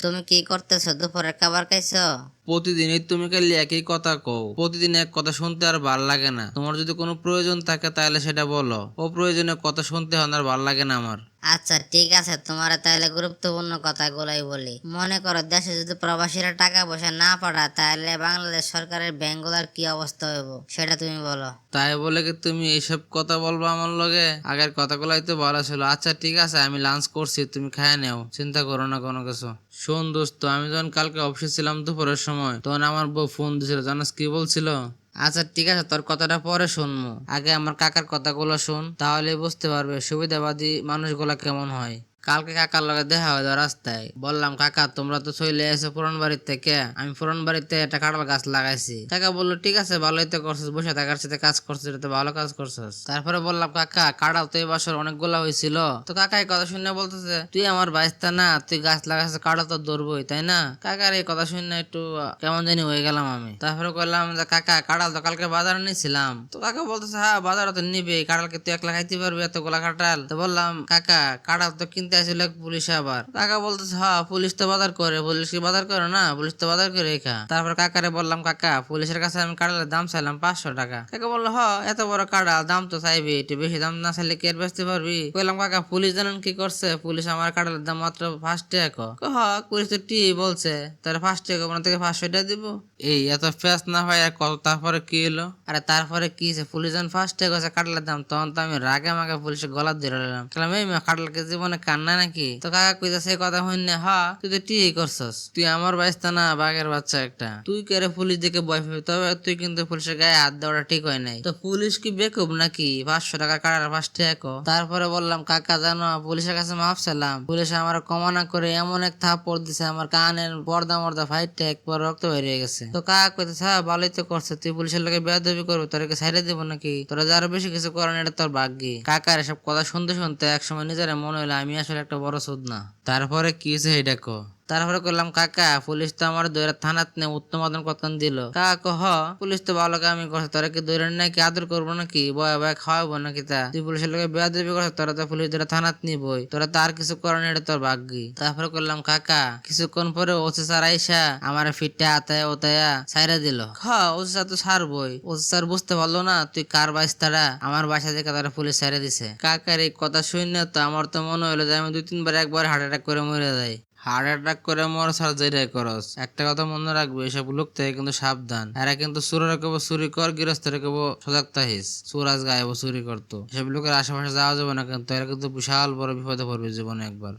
তুমি কি করতেছো? দুপুরের খাবার খাইছো? প্রতিদিনই তুমি খালি একই কথা কও। প্রতিদিন এক কথা শুনতে আর ভালো লাগে না। তোমার যদি কোনো প্রয়োজন থাকে তাহলে সেটা বলো। ও প্রয়োজনে কথা শুনতে হয় আর ভালো লাগে না আমার। আচ্ছা ঠিক আছে, তোমার তাহলে গুরুত্বপূর্ণ কথাগুলাই বলি। মনে করো দেশে যদি প্রবাসীরা টাকা পয়সা না পাঠায় তাহলে বাংলাদেশ সরকারের ব্যাংকগুলোর কি অবস্থা হইব, সেটা তুমি বলো। তাই বলে কি তুমি এইসব কথা বলব আমার লগে? আগের কথাগুলাই তো বলা ছিল। আচ্ছা ঠিক আছে, আমি লাঞ্চ করছি, তুমি খায় নেও, চিন্তা করো না কোনো কিছু। শোন দোস্ত, আমি যখন কালকে অফিসে ছিলাম দুপুরের সময়, তখন আমার বউ ফোন দিছিল, জানাস কি বলছিল? আচ্ছা ঠিক আছে, তোর কথাটা পরে শুনব। আগে আমার কাকার কথাগুলো শুন তাহলে বুঝতে পারবে সুবিধাবাদী মানুষগুলা কেমন হয়। কালকে কাকার লগে দেখা হয় রাস্তায়। বললাম, কাকা, তোমরা তো চলে এসে পুরান বাড়ির থেকে। আমি পুরান বাড়িতে একটা কাঁঠাল গাছ লাগাইছি। কাকা বলল, ঠিক আছে, ভালোই তো করছিস, বসে থাকার সাথে কাজ করছিস, এটা তো ভালো কাজ করছিস। তারপরে বললাম, কাকা, কাঁঠাল তো এই বছর হয়েছিল। তো কাকা এই কথা শুনে বলতেছে, তুই আমার বাইস্তা না, তুই গাছ লাগাইছিস, কাঁঠাল তো ধরবই, তাই না? কাকার এই কথা শুনে একটু কেমন জানি হয়ে গেলাম আমি। তারপরে বললাম যে, কাকা, কাঁঠাল তো কালকে বাজারে নিয়েছিলাম। তো কাকা বলতেছে হ্যাঁ বাজারে তো নিবে কাঁঠালকে তুই একলা খাইতে পারবি এতগুলা কাঁঠাল? তো বললাম, কাকা, কাঁঠাল তো কিনতে আসছিল পুলিশ আবার। কাকা বলতেছে হ্যাঁ পুলিশ তো বাজার করে, পুলিশ কি বাজার করে না? পুলিশ তো বাজার করে খা তারপর কাকারে বললাম, কাকা, পুলিশের কাছে আমি কাঁঠালের দাম চাইলাম পাঁচশো টাকা। কাকা বলল হ এত বড় কাঁঠাল দাম তো চাইবি, একটু বেশি দাম না চাইলে কে বেচতে পারবি? বললাম কাকা, পুলিশ জানেন কি করছে? পুলিশ আমার কাঁঠালের দাম মাত্র পাঁচ টাকা। হ, পুলিশ তো টি বলছে তাহলে পাঁচ টাকা আপনার থেকে পাঁচশো টাকা দিব। এই, এত ফেস না ভাই আর কত, তারপরে কি হলো? আরে তারপরে কি পুলিশ যখন ফার্স্ট টাকা কাঁঠালের দাম, তখন তো আমি রাগে মাগে পুলিশের গলা ধরে নিলাম বললাম এই জীবনে কান্না নাকি? তো কাকা কইতাছে কথা হইন না, হা, তুই তো ঠিক করছস। তুই আমার বাইস্তা না, বাঘের বাচ্চা একটা। তুই কেরে পুলিশ দেখে ভয় পাবি? তবে তুই কিন্তু পুলিশের গায়ে হাত দেওয়াটা ঠিক হয় নাই। তো পুলিশ কি বেকুব নাকি? পাঁচশো টাকা কাটার পাঁচ টাকা তারপরে বললাম, কাকা জানো, পুলিশের কাছে মাফ চাইলাম। পুলিশ আমার কমানা করে এমন এক থাপ্পড় দিছে, আমার কানের পর্দা মর্দা ফাইটটা একবার রক্ত বেরিয়ে গেছে। তো কাকা কইতেছে হ্যাঁ ভালোই তো করছে। তুই পুলিশের লোকে বেয়াদবি করবি, তোর সাইডে দিব নাকি? তোরা যারা বেশি কিছু করেন এটা তোর ভাগ্যি। কাকার এসব কথা শুনতে শুনতে একসময় নিজের মনে হলো আমি আসলে একটা বড় সুদ না তারপরে কি হয়েছে এটা কো তারপরে করলাম, কাকা, পুলিশ তো আমার দৈরা থানাত নে উত্তম আদন কতন দিল? কাকা, হ, পুলিশ তো ভালো কামি করছে, তোরা কি দৈরা নাকি আদর করব নাকি? বয়া বয়া খাওয়াবো নাকি তা? তুই পুলিশের লোকে বেয়া দেবি করছে, তোরা তো পুলিশ ধরে থানাত নিবই, তোরা তো আর কিছু করেন এটা তোর ভাগ্যি। তারপরে করলাম, কাকা, কিছুক্ষণ পরে ওসি স্যার আইসা আমার ফিটটা আতায় ওতায়া সাইরা দিল। খ, ওসি স্যার তো ছাড়বই, ওসি স্যার বুঝতে পারল না, তুই কার বাইস তারা আমার বাসা থেকে তারা পুলিশ সাইরা দিছে। কাকার এই কথা শুনে তো আমার তো মনে হলো যে আমি দুই তিনবার একবার হার্ট অ্যাটাক করে মরে যাই। হার্ট অ্যাটাক করে মর সার্জারি করস। একটা কথা মনে রাখবে, এসব লোক থেকে কিন্তু সাবধান। এরা কিন্তু সুরের কেবো চুরি কর গৃহস্থের কেবো সজাগ তাহিস সুরাজ গায়েব, চুরি করতো। এসব লোকের আশেপাশে যাওয়া যাবে না কিন্তু, এরা কিন্তু বিশাল বড় বিপদে পড়বে জীবনে একবার।